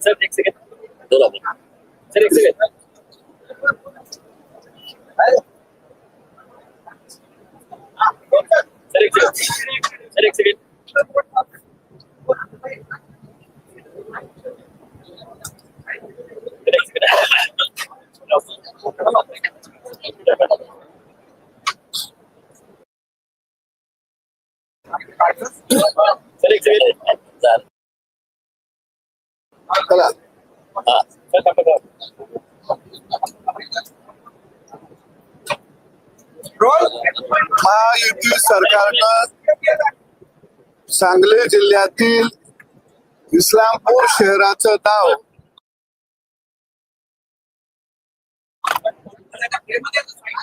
second, sir. Next second. Dolo bol. Sir, next second. Sir, next second. Sir, next second. Sir, next second. Sir. चला हा. महायुती सरकारनं सांगली जिल्ह्यातील इस्लामपूर शहराचं नाव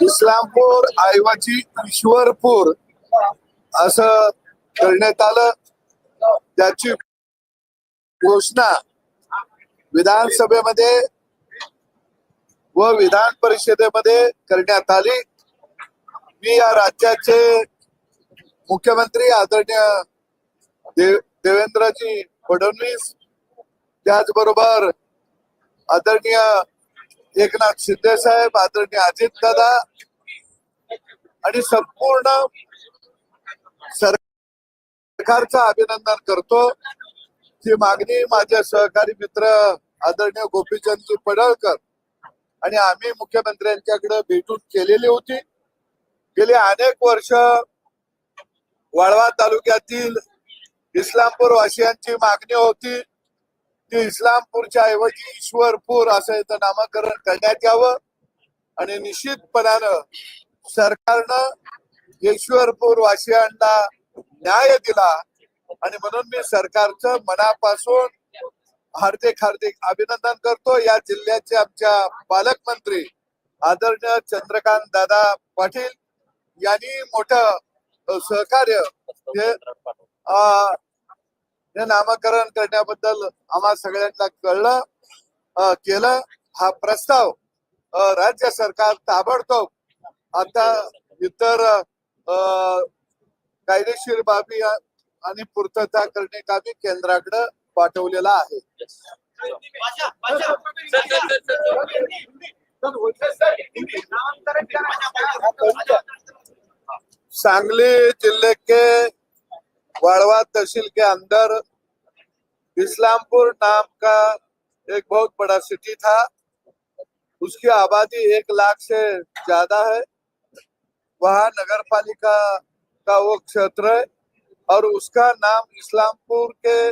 इस्लामपूर ऐवजी ईश्वरपूर असं करण्यात आलं. त्याची घोषणा विधानसभेमध्ये व विधान परिषदेमध्ये करण्यात आली. मी या राज्याचे मुख्यमंत्री आदरणीय देव देवेंद्रजी फडणवीस त्याचबरोबर आदरणीय एकनाथ शिंदे साहेब आदरणीय अजित दादा आणि संपूर्ण सरकारचं अभिनंदन करतो. ही मागणी माझे सहकारी मित्र आदरणीय गोपीचंदजी पडळकर आणि आम्ही मुख्यमंत्र्यांच्याकडे भेटून केलेली होती. गेली अनेक वर्ष वाळवा तालुक्यातील इस्लामपूर वासियांची मागणी होती. ती इस्लामपूरच्या ऐवजी ईश्वरपूर असं याचं नामकरण करण्यात यावं आणि निश्चितपणानं सरकारनं ईश्वरपूर वासियांना न्याय दिला. आणि म्हणून मी सरकारचं मनापासून हार्दिक हार्दिक अभिनंदन करतो. या जिल्ह्याचे आमच्या पालकमंत्री आदरणीय चंद्रकांत दादा पाटील यांनी मोठं सहकार्य हे नामकरण करण्याबद्दल आम्हा सगळ्यांना कळलं केलं. हा प्रस्ताव राज्य सरकार ताबडतोब आता इतर कायदेशीर बाबी आणि पूर्तता करण्याकामी केंद्राकडे पाठवलेला आहे. सांगली ज़िले के वाड़वा तहसील के अंदर इस्लामपुर नाम का एक बहुत बड़ा सिटी था। उसकी आबादी एक लाख से ज़्यादा है। वहाँ नगर पालिका का वो क्षेत्र है। और उसका नाम इस्लामपुर के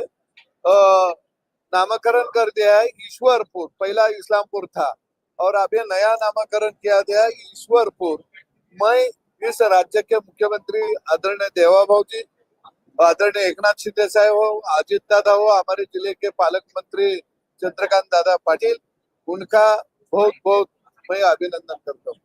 नामकरण कर दिया है, ईश्वरपुर, पहला इस्लामपुर था। और अभी नया नामकरण किया गया है, ईश्वरपुर। मैं इस राज्य के मुख्यमंत्री आदरणीय देवाभाऊ जी आदरणीय एकनाथ शिंदे साहब हो, अजित दादा हो, हमारे ज़िले के पालक मंत्री चंद्रकांत दादा पाटिल, उनका बहुत बहुत मैं अभिनंदन करता हूँ।